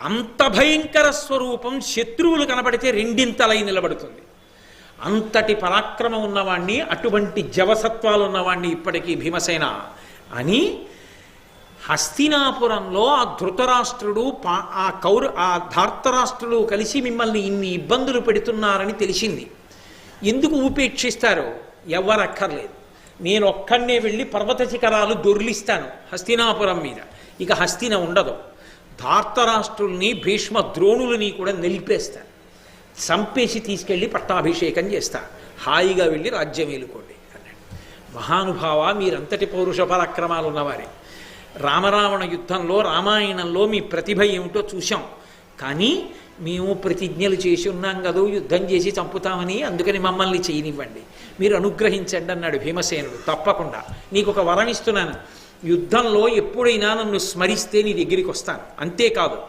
అంత భయంకర స్వరూపం శత్రువులు కనబడితే రెండింతలై నిలబడుతుంది. అంతటి పరాక్రమం ఉన్నవాణ్ణి అటువంటి జవసత్వాలు ఉన్నవాణ్ణి ఇప్పటికీ భీమసేన. అని హస్తినాపురంలో ఆ ధృతరాష్ట్రుడు పా ఆ కౌరు ఆ ధార్తరాష్ట్రుడు కలిసి మిమ్మల్ని ఇన్ని ఇబ్బందులు పెడుతున్నారని తెలిసింది. ఎందుకు ఉపేక్షిస్తారు ఎవరక్కర్లేదు నేను ఒక్కడనే వెళ్ళి పర్వత శిఖరాలు దొర్లిస్తాను హస్తినాపురం మీద. ఇక హస్తిన ఉండదు. ధార్తరాష్ట్రుల్ని భీష్మ ద్రోణులని కూడా నిలిపేస్తారు. చంపేసి తీసుకెళ్ళి పట్టాభిషేకం చేస్తారు. హాయిగా వెళ్ళి రాజ్యం ఏలుకోండి అన్నాడు. మహానుభావ మీరంతటి పౌరుష పరాక్రమాలు ఉన్నవారే రామరావణ యుద్ధంలో రామాయణంలో మీ ప్రతిభ ఏమిటో చూశాం. కానీ మేము ప్రతిజ్ఞలు చేసి ఉన్నాం కదూ యుద్ధం చేసి చంపుతామని అందుకని మమ్మల్ని చేయనివ్వండి. మీరు అనుగ్రహించండి అన్నాడు భీమసేనుడు. తప్పకుండా. నీకు ఒక వరం ఇస్తున్నాను. యుద్ధంలో ఎప్పుడైనా నన్ను స్మరిస్తే నీ దగ్గరికి వస్తాను. అంతేకాదు